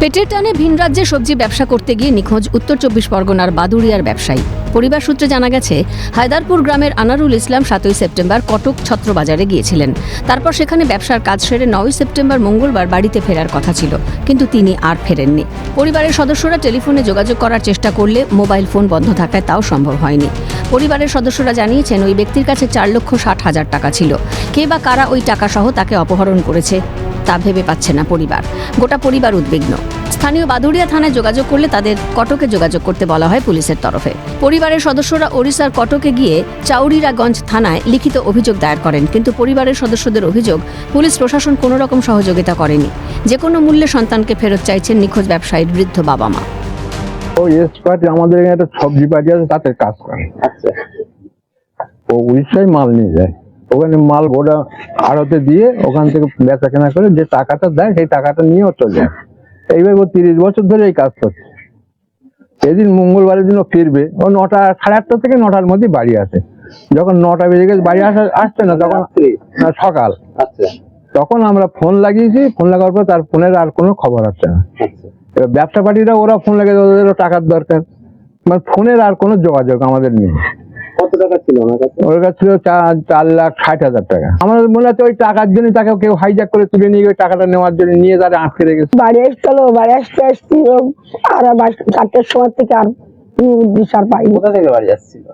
পেটের টানে ভিন রাজ্যে সবজি ব্যবসা করতে গিয়ে নিখোঁজ উত্তর চব্বিশ পরগনার বাদুড়িয়ার ব্যবসায়ী। পরিবার সূত্রে জানা গেছে, হায়দারপুর গ্রামের আনারুল ইসলাম সাতই সেপ্টেম্বর কটক ছত্রবাজারে গিয়েছিলেন। তারপর সেখানে ব্যবসার কাজ সেরে নয়ই সেপ্টেম্বর মঙ্গলবার বাড়িতে ফেরার কথা ছিল, কিন্তু তিনি আর ফেরেননি। পরিবারের সদস্যরা টেলিফোনে যোগাযোগ করার চেষ্টা করলে মোবাইল ফোন বন্ধ থাকায় তাও সম্ভব হয়নি। পরিবারের সদস্যরা জানিয়েছেন, ওই ব্যক্তির কাছে চার লক্ষ ষাট হাজার টাকা ছিল। কে বা কারা ওই টাকা সহ তাকে অপহরণ করেছে তা ভেবে পাচ্ছে না পরিবার। গোটা পরিবার উদ্বিগ্ন। স্থানীয় বাদুড়িয়া থানায় যোগাযোগ করলে তাদের কটকে যোগাযোগ করতে বলা হয় পুলিশের তরফে। পরিবারের সদস্যরা ওড়িশার কটকে গিয়ে চাউরিরাগঞ্জ থানায় লিখিত অভিযোগ দায়ের করেন কিন্তু পরিবারের সদস্যদের অভিযোগ পুলিশ প্রশাসন কোনো রকম সহযোগিতা করেনি। যে কোনো মূল্যে সন্তানকে ফেরত চাইছেন নিখোঁজ ব্যবসায়ীর বৃদ্ধ বাবা মা। ওই এস পার্টি আমাদের এখানে একটা সবজি পার্টি আছে তাতে কাজ করে। আচ্ছা। ও উড়িষ্যায় মাল নিয়ে যায়। ওখানে মাল গোটা আড়তে দিয়ে ওখান থেকে বেচা কেনা করে যে টাকাটা দেয় সেই টাকাটা নিয়েও চলে যায়। এইবার ও তিরিশ বছর ধরে এই কাজ করছে। সেদিন মঙ্গলবারের দিন ও ফিরবে। ও নটা সাড়ে আটটা থেকে নটার মধ্যে বাড়ি আসে। যখন নটা বেজে গেছে বাড়ি আসা আসছে না তখন সকাল। আচ্ছা। তখন আমরা ফোন লাগিয়েছি ফোন লাগার পর তার ফোনের আর কোনো খবর আসছে না। আচ্ছা। এবার ব্যবসা পার্টিরা ওরা ফোন লাগিয়ে ওদেরও টাকার দরকার। মানে ফোনের আর কোনো যোগাযোগ আমাদের নেই। টাকা ছিল আমার কাছে? ওর কাছে ছিল চার চার লাখ ষাট হাজার টাকা। আমাদের মনে হচ্ছে ওই টাকার জন্য তাকে কেউ হাইজ্যাক করে তুলে নিয়ে ওই টাকাটা নেওয়ার জন্য নিয়ে তারা আটকে রেখেছে। বাড়ি আসছিল বাড়ি আসতে আসতে আর চারটের সময় থেকে আর দিশার পাইনি কোথা থেকে বাড়ি আসছিল?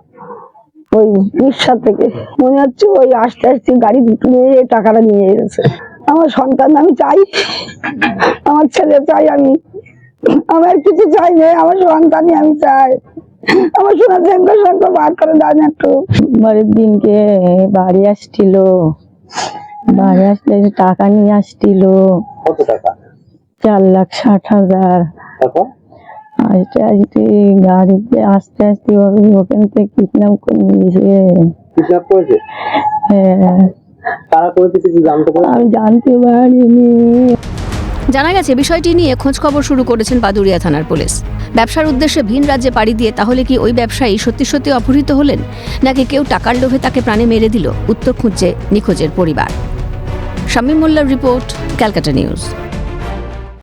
ওই উড়িষ্যা থেকে। মনে হচ্ছে ওই আসতে আসতে গাড়ি নিয়ে টাকাটা নিয়ে গেছে আমার সন্তান আমি চাই আমার ছেলে চাই আমি। আমার কিছু চাই না আমার সন্তানই আমি চাই। আমার সোনা সঙ্গে সঙ্গে বার করে দেন একটু। বাড়ির দিনকে বাড়ি আসছিল। বাড়ি আসলে টাকা নিয়ে আসছিল। কত টাকা? চার লাখ ষাট হাজার। আসতে আসতে গাড়িতে আসতে আসতে ওখান থেকে কিডন্যাপ করে নিয়েছে। কিডন্যাপ করেছে? হ্যাঁ। তারা করেছে কিছু জানতে পারে? আমি জানতে পারিনি। জানা গেছে বিষয়টি নিয়ে খোঁজ খবর শুরু করেছেন বাদুড়িয়া থানার পুলিশ। ব্যবসার উদ্দেশ্যে ভিন রাজ্যে পাড়ি দিয়ে তাহলে কি ওই ব্যবসায়ী সত্যি সত্যি অপহৃত হলেন? নাকি কেউ টাকার লোভে তাকে প্রাণে মেরে দিল? উত্তর খুঁজছে নিখোঁজের পরিবার। শামীম মোল্লার রিপোর্ট, ক্যালকাটা নিউজ।